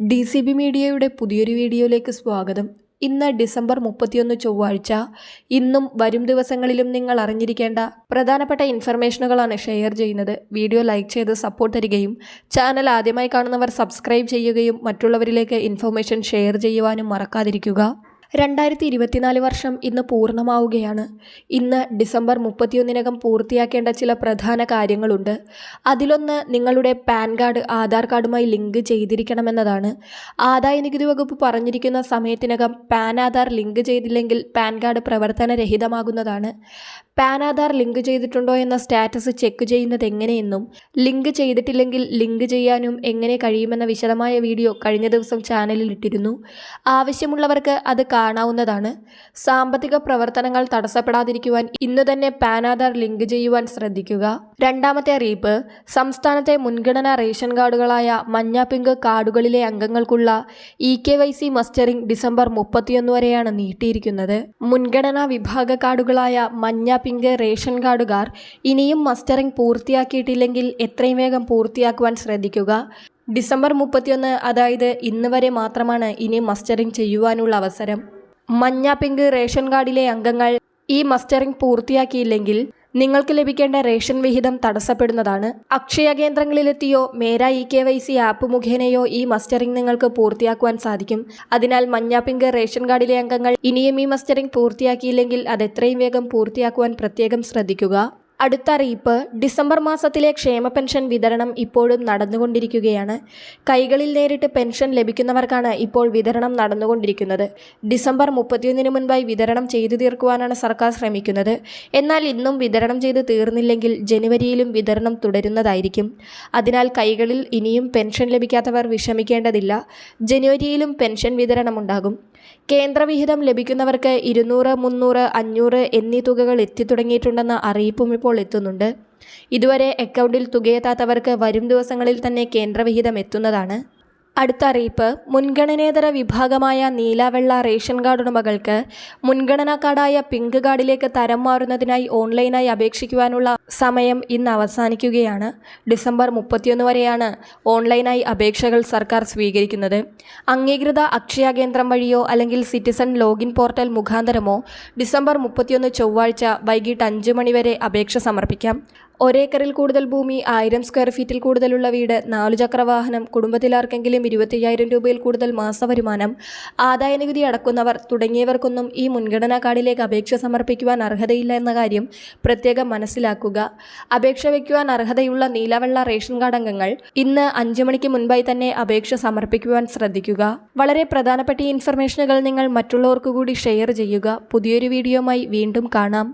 D C B മീഡിയയുടെ പുതിയൊരു വീഡിയോയിലേക്ക് സ്വാഗതം. ഇന്ന് ഡിസംബർ മുപ്പത്തിയൊന്ന് ചൊവ്വാഴ്ച. ഇന്നും വരും ദിവസങ്ങളിലും നിങ്ങൾ അറിഞ്ഞിരിക്കേണ്ട പ്രധാനപ്പെട്ട ഇൻഫർമേഷനുകളാണ് ഷെയർ ചെയ്യുന്നത്. വീഡിയോ ലൈക്ക് ചെയ്ത് സപ്പോർട്ട് തരികയും ചാനൽ ആദ്യമായി കാണുന്നവർ സബ്സ്ക്രൈബ് ചെയ്യുകയും മറ്റുള്ളവരിലേക്ക് ഇൻഫർമേഷൻ ഷെയർ ചെയ്യുവാനും മറക്കാതിരിക്കുക. രണ്ടായിരത്തി ഇരുപത്തിനാല് വർഷം ഇന്ന് പൂർണമാവുകയാണ്. ഇന്ന് ഡിസംബർ മുപ്പത്തിയൊന്നിനകം പൂർത്തിയാക്കേണ്ട ചില പ്രധാന കാര്യങ്ങളുണ്ട്. അതിലൊന്ന് നിങ്ങളുടെ പാൻ കാർഡ് ആധാർ കാർഡുമായി ലിങ്ക് ചെയ്തിരിക്കണമെന്നതാണ്. ആദായ നികുതി വകുപ്പ് പറഞ്ഞിരിക്കുന്ന സമയത്തിനകം പാൻ ആധാർ ലിങ്ക് ചെയ്തില്ലെങ്കിൽ പാൻ കാർഡ് പ്രവർത്തനരഹിതമാകുന്നതാണ്. പാൻ ആധാർ ലിങ്ക് ചെയ്തിട്ടുണ്ടോ എന്ന സ്റ്റാറ്റസ് ചെക്ക് ചെയ്യുന്നത് എങ്ങനെയെന്നും ലിങ്ക് ചെയ്തിട്ടില്ലെങ്കിൽ ലിങ്ക് ചെയ്യാനും എങ്ങനെ കഴിയുമെന്ന വിശദമായ വീഡിയോ കഴിഞ്ഞ ദിവസം ചാനലിൽ ഇട്ടിരുന്നു. ആവശ്യമുള്ളവർക്ക് അത് കാണാവുന്നതാണ്. സാമ്പത്തിക പ്രവർത്തനങ്ങൾ തടസ്സപ്പെടാതിരിക്കുവാൻ ഇന്നു തന്നെ പാൻ ആധാർ ലിങ്ക് ചെയ്യുവാൻ ശ്രദ്ധിക്കുക. രണ്ടാമത്തെ അറിയിപ്പ് സംസ്ഥാനത്തെ മുൻഗണനാ റേഷൻ കാർഡുകളായ മഞ്ഞ പിങ്ക് കാർഡുകളിലെ അംഗങ്ങൾക്കുള്ള E K Y C mustering December മുപ്പത്തിയൊന്ന് വരെയാണ് നീട്ടിയിരിക്കുന്നത്. മുൻഗണനാ വിഭാഗ കാർഡുകളായ മഞ്ഞ പിങ്ക് റേഷൻ കാർഡുകാർ ഇനിയും മസ്റ്ററിംഗ് പൂർത്തിയാക്കിയിട്ടില്ലെങ്കിൽ എത്രയും വേഗം പൂർത്തിയാക്കുവാൻ ശ്രദ്ധിക്കുക. ഡിസംബർ മുപ്പത്തിയൊന്ന് അതായത് ഇന്ന് വരെ മാത്രമാണ് ഇനി മസ്റ്ററിംഗ് ചെയ്യുവാനുള്ള അവസരം. മഞ്ഞ പിങ്ക് റേഷൻ കാർഡിലെ അംഗങ്ങൾ ഈ മസ്റ്ററിംഗ് പൂർത്തിയാക്കിയില്ലെങ്കിൽ നിങ്ങൾക്ക് ലഭിക്കേണ്ട റേഷൻ വിഹിതം തടസ്സപ്പെടുന്നതാണ്. Akshaya കേന്ദ്രങ്ങളിലെത്തിയോ Mera E K Y C app മുഖേനയോ ഈ മസ്റ്ററിംഗ് നിങ്ങൾക്ക് പൂർത്തിയാക്കുവാൻ സാധിക്കും. അതിനാൽ മഞ്ഞാപ്പിങ്ക് റേഷൻ കാർഡിലെ അംഗങ്ങൾ ഇനിയും ഈ മസ്റ്ററിംഗ് പൂർത്തിയാക്കിയില്ലെങ്കിൽ അത് എത്രയും വേഗം പൂർത്തിയാക്കുവാൻ പ്രത്യേകം ശ്രദ്ധിക്കുക. അടുത്ത അറിയിപ്പ് ഡിസംബർ മാസത്തിലെ ക്ഷേമ പെൻഷൻ വിതരണം ഇപ്പോഴും നടന്നുകൊണ്ടിരിക്കുകയാണ്. കൈകളിൽ നേരിട്ട് പെൻഷൻ ലഭിക്കുന്നവർക്കാണ് ഇപ്പോൾ വിതരണം നടന്നുകൊണ്ടിരിക്കുന്നത്. ഡിസംബർ മുപ്പത്തിയൊന്നിന് മുൻപായി വിതരണം ചെയ്തു തീർക്കുവാനാണ് സർക്കാർ ശ്രമിക്കുന്നത്. എന്നാൽ ഇന്നും വിതരണം ചെയ്ത് തീർന്നില്ലെങ്കിൽ ജനുവരിയിലും വിതരണം തുടരുന്നതായിരിക്കും. അതിനാൽ കൈകളിൽ ഇനിയും പെൻഷൻ ലഭിക്കാത്തവർ വിഷമിക്കേണ്ടതില്ല. ജനുവരിയിലും പെൻഷൻ വിതരണമുണ്ടാകും. കേന്ദ്രവിഹിതം ലഭിക്കുന്നവർക്ക് ഇരുന്നൂറ് മുന്നൂറ് അഞ്ഞൂറ് എന്നീ തുകകൾ എത്തിത്തുടങ്ങിയിട്ടുണ്ടെന്ന അറിയിപ്പും ഇപ്പോൾ എത്തുന്നുണ്ട്. ഇതുവരെ അക്കൗണ്ടിൽ തുകയെത്താത്തവർക്ക് വരും ദിവസങ്ങളിൽ തന്നെ കേന്ദ്രവിഹിതം എത്തുന്നതാണ്. അടുത്ത അറിയിപ്പ്. മുൻഗണനേതര വിഭാഗമായ നീലവെള്ള റേഷൻ കാർഡ് ഉടമകൾക്ക് മുൻഗണനാ കാർഡായ പിങ്ക് കാർഡിലേക്ക് തരം മാറുന്നതിനായി ഓൺലൈനായി അപേക്ഷിക്കുവാനുള്ള സമയം ഇന്ന് അവസാനിക്കുകയാണ്. ഡിസംബർ മുപ്പത്തിയൊന്ന് വരെയാണ് ഓൺലൈനായി അപേക്ഷകൾ സർക്കാർ സ്വീകരിക്കുന്നത്. അംഗീകൃത അക്ഷയ കേന്ദ്രം വഴിയോ അല്ലെങ്കിൽ സിറ്റിസൺ ലോഗിൻ പോർട്ടൽ മുഖാന്തരമോ ഡിസംബർ മുപ്പത്തിയൊന്ന് ചൊവ്വാഴ്ച വൈകിട്ട് അഞ്ച് മണിവരെ അപേക്ഷ സമർപ്പിക്കാം. ഒരേക്കറിൽ കൂടുതൽ ഭൂമി ആയിരം സ്ക്വയർ ഫീറ്റിൽ കൂടുതലുള്ള വീട് നാലുചക്ര വാഹനം കുടുംബത്തിലാർക്കെങ്കിലും ഇരുപത്തയ്യായിരം രൂപയിൽ കൂടുതൽ മാസവരുമാനം ആദായ നികുതി അടക്കുന്നവർ തുടങ്ങിയവർക്കൊന്നും ഈ മുൻഗണനാ കാർഡിലേക്ക് അപേക്ഷ സമർപ്പിക്കുവാൻ അർഹതയില്ല എന്ന കാര്യം പ്രത്യേകം മനസ്സിലാക്കുക. അപേക്ഷ വയ്ക്കുവാൻ അർഹതയുള്ള നീലവെള്ള റേഷൻ കാർഡ് അംഗങ്ങൾ ഇന്ന് അഞ്ചു മണിക്ക് മുൻപായി തന്നെ അപേക്ഷ സമർപ്പിക്കുവാൻ ശ്രദ്ധിക്കുക. വളരെ പ്രധാനപ്പെട്ട ഇൻഫർമേഷനുകൾ നിങ്ങൾ മറ്റുള്ളവർക്ക് കൂടി ഷെയർ ചെയ്യുക. പുതിയൊരു വീഡിയോയുമായി വീണ്ടും കാണാം.